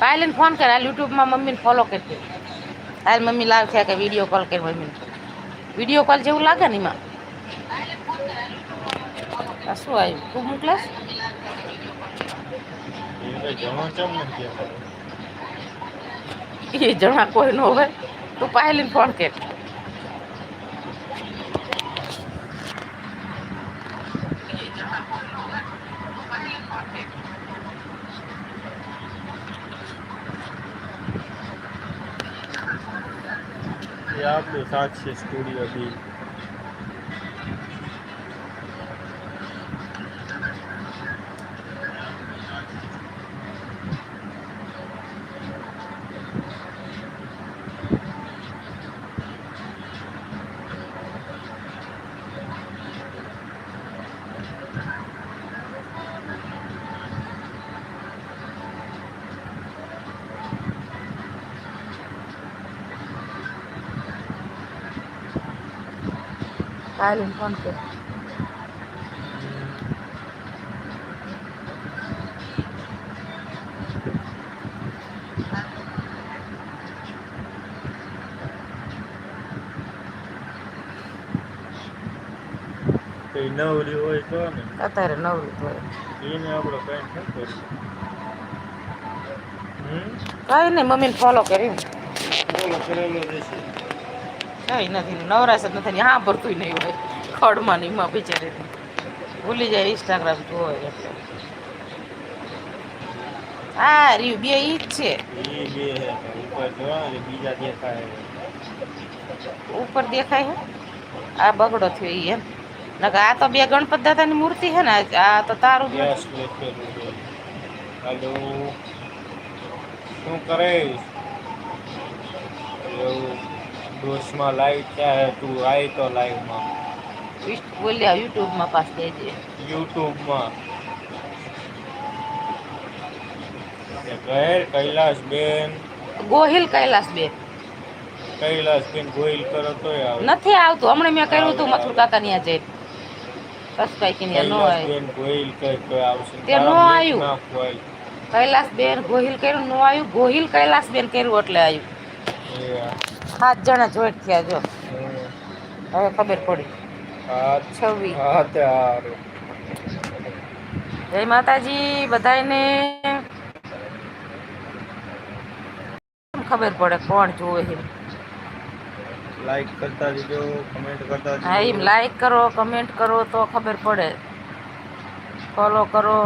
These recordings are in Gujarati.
પાયલીને ફોન કર, હાલ યુટ્યુબમાં મમ્મીને ફોલો કરી કરતી આયલ મમ્મી લાવ થયા કે વીડિયો કોલ કરી મમ્મી વીડિયો કોલ જેવું લાગે ને એમાં? શું આવ્યું? તું મોકલાસ? એ જણા કોઈ ન હોય. તું પાયલીને ફોન કર. आपके साथ से स्टूडियो भी પાયલીને ફોન કર. કઈ નવરી હોય તો ને. અત્યારે નવરી હોય. એને આપણે કઈ કરીએ. હમ? કઈ નહીં મમ્મીને ફોલો કર્યું. બોલો કરેલો કઈ નથી નવરાશ જ નથી. હા ભરતું નહીં હોય. ખડમાં ને એમાં બિચારી ભૂલી જાય ઇન્સ્ટાગ્રામ જોવે એટલે હા રહ્યું બે ઈ જ છે. એ બે હે તો ઉપર જોવા ને બીજા દેખાય ઉપર દેખાય હે આ બગડો થયો ઈ એમ. નકર આ તો બે ગણપત દાદાની મૂર્તિ છે ને આ તો તારું જ ગેસ લખેલું છે હાલો. શું કરે એવું ડોસમાં લાઈવ ક્યાં તું આય તો લાઈવમાં. બોલ્યા યુટ્યુબમાં પાસ દેજે યુટ્યુબમાં. ઘેર કૈલાસબેન. ગોહિલ કૈલાસબેન. કૈલાસબેન ગોહિલ કરો તોય આવે. નથી આવતું. હમણાં મેં કર્યું હતું મથુર કાકા ની જઈ કઈ કે નો કૈલાસ આવે બેન તો આવશે. નો તારા આયુ. link નાખવું આયુ. કૈલાસ બેન ગોહિલ કર્યું નો આવ્યું. ગોહિલ કૈલાસ બેન કર્યું એટલે આવ્યું. સાત જણા જોઈટ થયા જો. હવે ખબર પડી. છવ્વીસ. જય માતાજી બધાને ખબર પડે કોણ જોવે છે લાઈક કરતા જજો કમેન્ટ કરતા હા એમ લાઈક કરો કમેન્ટ કરો તો ખબર પડે. ફોલો કરો.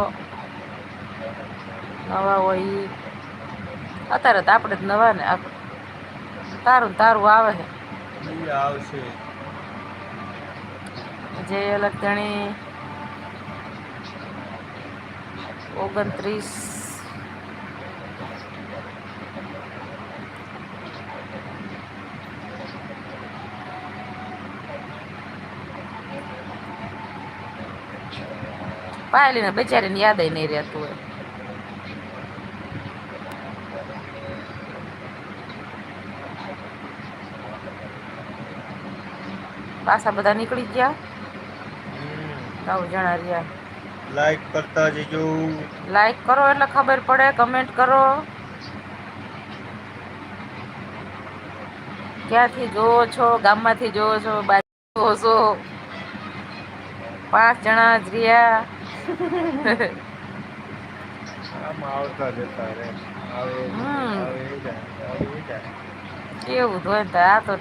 નવા હોય. અત્યારે તો આપણે જ નવા ને આપ- તારું તારું આવે છે. આવશે. જે અલગ ને ઓગણત્રીસ પાયલીને બેચારીને યાદ નહીં રહેતું હોય. પાછા બધા નીકળી ગયા. નવ જણા રહ્યા. લાઈક કરતા જજો. લાઈક કરો એટલે ખબર પડે કમેન્ટ કરો. ક્યાંથી જોવો છો? ગામમાંથી જોવો છો? બાજુ જોવો છો? પાંચ જણા જ રહ્યા. કેવું તો આ તો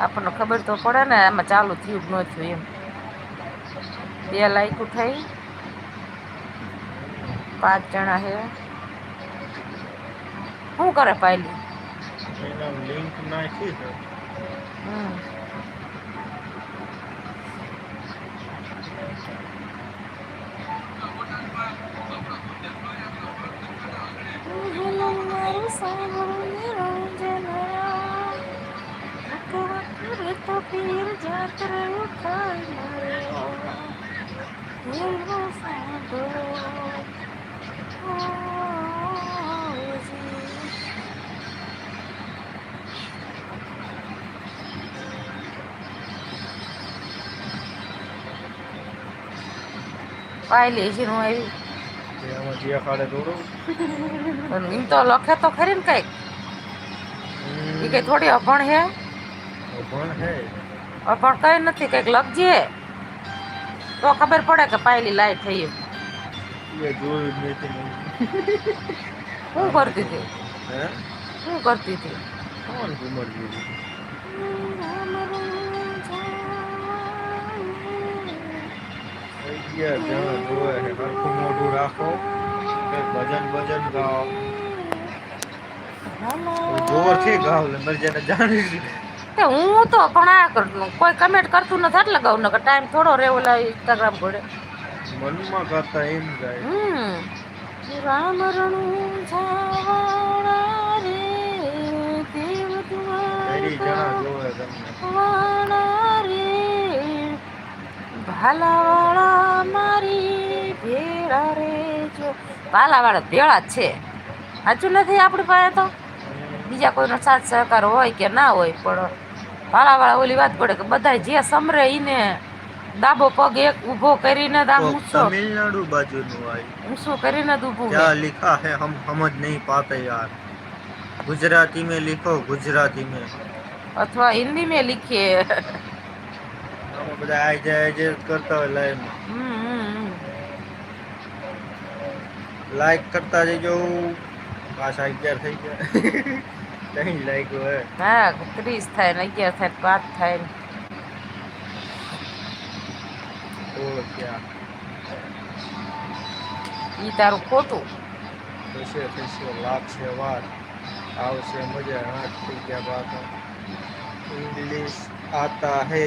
આપણને ખબર તો પડે ને આમાં ચાલુ થયું જ ન થયું એમ. બે લાઈક થઈ પાંચ જણા છે શું કરે પાયલી? એના લિંક નાખી છે. હમ. પાયલી છે હું આવી. એમાં જે ખાડે દોડું. પણ એમ તો લખે તો ખરી ને કંઈક. એ કઈ થોડી અભણ હે. પણ હે. અભણ કંઈ નથી કંઈક લખજે. તો ખબર પડે કે પાયલી લાઈટ થઈ. શું કરતી હતી? હે? શું કરતી હતી? રાખો. ભજન ભજન ગાઓ. જોરથી ગાવ લે મરી જાને જાણી તે હું તો પણ આ કરું કોઈ કમેન્ટ કરતું નથી એટલે કહું ને ટાઈમ થોડો રહે ઓલા ઇન્સ્ટાગ્રામ ઘોડે મનમાં કરતા એમ જાય. હમ. રામ રણું ઝાવાળા રે દેવ ભાલાવાળા મારી ભેળા રે જો ભાલાવાળા ભેળા છે. સાચું નથી આપણી પાસે તો? બીજા કોઈનો સાથ સહકાર હોય કે ના હોય પણ ભાલાવાળા ઓલી વાત પડે કે બધા જે સમરે ઈને ડાબો પગ એક ઊભો કરીને દામ ઊંચો તમિલનાડુ બાજુ નું આય ઊંચો કરીને ઊભો ક્યાં લિખા હે હમ સમજ નહીં પાતે યાર ગુજરાતી મે લિખો ગુજરાતી મે અથવા હિન્દી મે લિખીએ બધા આઈ જાય જે કરતા હોય લાઈન લાઈક કરતા જજો પાછા અગિયાર થઈ ગયા ત્રણ લાગ્યો હે હા ત્રીસ થાય ને અગિયાર થાય પાંચ થાય ને ઈ તારું ખોટું થશે થશે લાગશે વાત આવશે મજા હાથ થઈ ગયા બાતો ઇંગ્લિશ આતા હે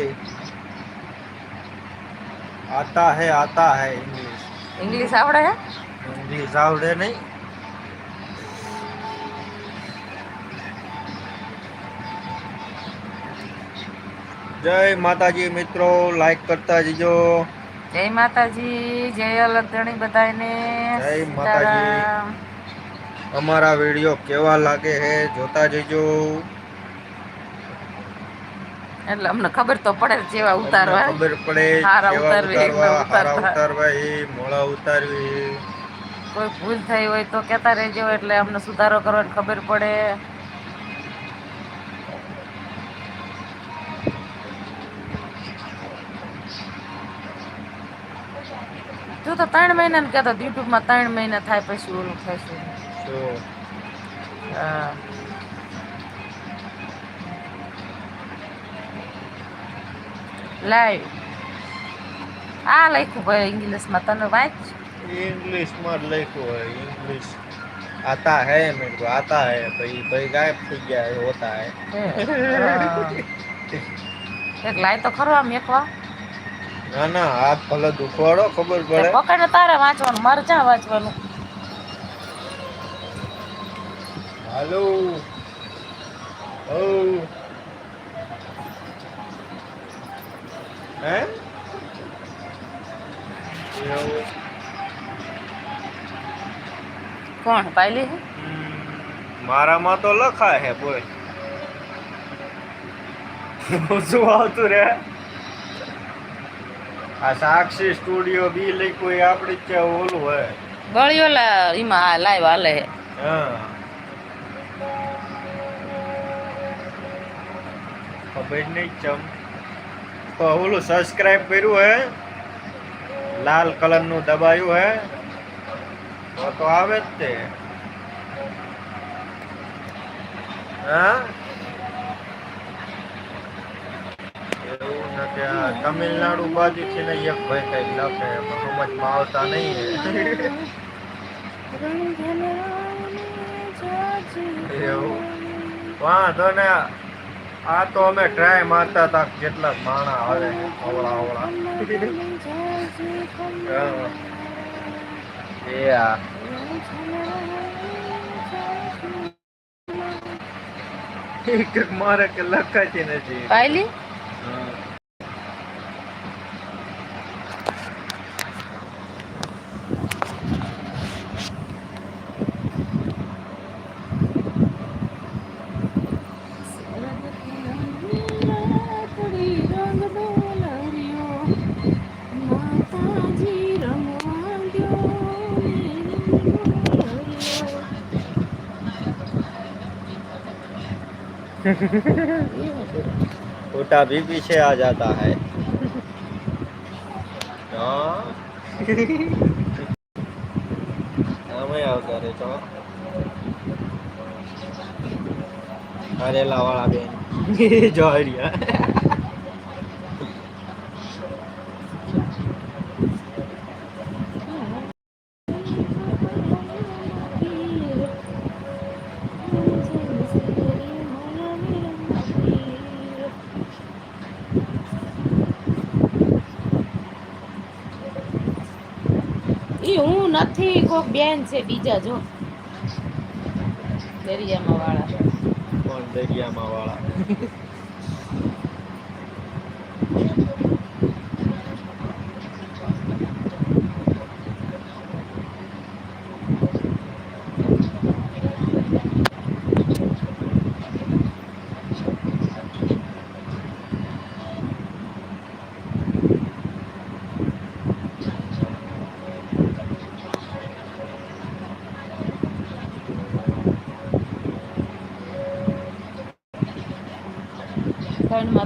આતા હે આતા હે ઇંગ્લિશ ઇંગ્લિશ આવડે હે ઇંગ્લિશ આવડે નહીં જય માતાજી મિત્રો લાઈક કરતા જજો. જય માતાજી જય અલગધણી બધાને જય માતાજી. અમારા વીડિયો કેવા લાગે હે જોતા જજો. એટલે અમને ખબર તો પડે જેવા ઉતારવા ખબર પડે હારા ઉતારવી, હારા ઉતારવા. ઉતારવા એ મોળા ઉતારવી. કોઈ ભૂલ થઈ હોય તો કહેતા રહેજો એટલે અમને સુધારો કરવાની ખબર પડે. તું તો ત્રણ મહિના ને કહેતો યુટ્યુબમાં ત્રણ મહિના થાય પછી ઓલું થશે. હા. લાઈવ આ લખ્યું ભાઈ ઇંગ્લિશમાં તને વાંચ. ઇંગ્લિશમાં જ લખ્યું હોય ઇંગ્લિશ. આતા હે મેરે આતા હે ભાઈ ભાઈ ગાયબ થઈ ગયા હોતા હે. એક લાઈ તો ખરો આમ એકવા ના ના હાથ ભલે દુખવાડો ખબર પડે. પકડને તારે વાંચવાનું મારે ક્યાં વાંચવાનું. હાલો. ઓ હે? કોણ પાયલી હે? મારામાં તો લખાય હે બોય શું આવતું રે? આ સાક્ષી સ્ટુડિયો બી લઈ કોઈ આપડી કે ઓલું હોય. ગળ્યો લા એમાં આ લાઈવ હાલે હે. ખબર નહીં ચમ તો ઓલું સબસ્ક્રાઇબ કર્યું હે. લાલ કલરનું દબાયું હે. તો આવે જ તે. હા એવું નથી આ તમિલનાડુ બાજુ છે ને એક ભાઈ કઈ લખે સમજમાં આવતા નહીં એવું. વાંધો ને આ તો અમે ટ્રાય મારતા હતા કેટલા માણા આવે અવળા અવળા એ આ. એક મારે કે લખાતી નથી પાયલી હા. માતાજી રમવા छोटा भी पीछे आ जाता है हाँ અમે આવતા રે તો કારેલા વાળા બેન જોઈ રહ્યા નથી કોક બેન છે બીજા જો. દરિયામાં વાળા. પણ દરિયામાં વાળા?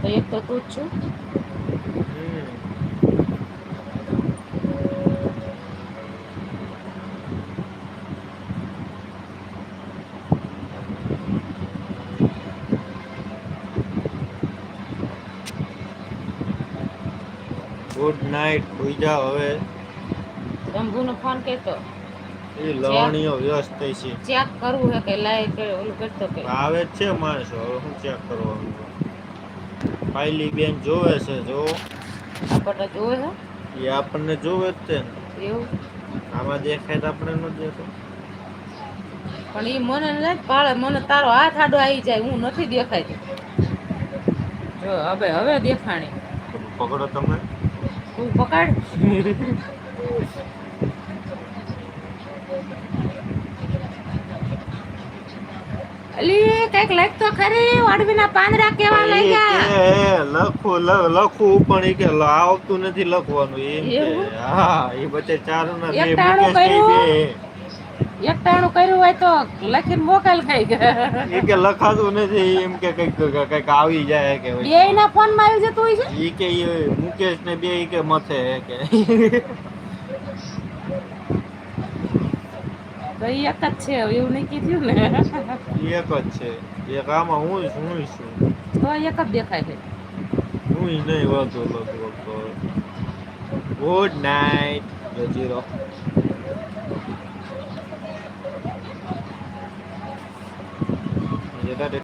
તો એક તો તું જ છું. ગુડ નાઇટ સુઈ જા હવે રંભુનો ફોન કેતો? એ લવણીઓ વ્યસ્ત થઈ છે. ચેક કરવું હે કે લાય કે ઓલું કરતો કે? આવે છે માણસો હવે શું ચેક કરવાનું પાયલી બેન જોવે છે જો. આપણને જોવે છે? એ આપણને જોવે જ છે એવું? આમાં દેખાય તો આપણે ન દેખો પણ એ મને નથી પાડે મને તારો હાથ આડો આવી જાય હું નથી દેખાય જો હવે હવે દેખાણી. પકડો તમે. તું પકડ. અલી! કંઈક લખ તો ખરી વાડવીના પાંદડા કેવા લાગ્યા? એ, લખું લખવું પણ એ કે આવતું નથી લખવાનું એમ હા એ બચે ચાર ના બે મુકેશ? બે. એકટાણું કર્યું હોય તો લખીને મોકલ કઈ એ કે લખાતું નથી એમ કે કંઈક કંઈક આવી જાય કે બે ના ફોનમાં આવી જતું હોય છે? એ કે મુકેશ ને બે કે મથે કે. તો એ એક જ છે એવું નહીં કીધું ને. એક જ છે. એક આમાં હું હું છું. તો એક જ દેખાય છે. હું નહીં વાંધો લગભગ. Good night zero Jetta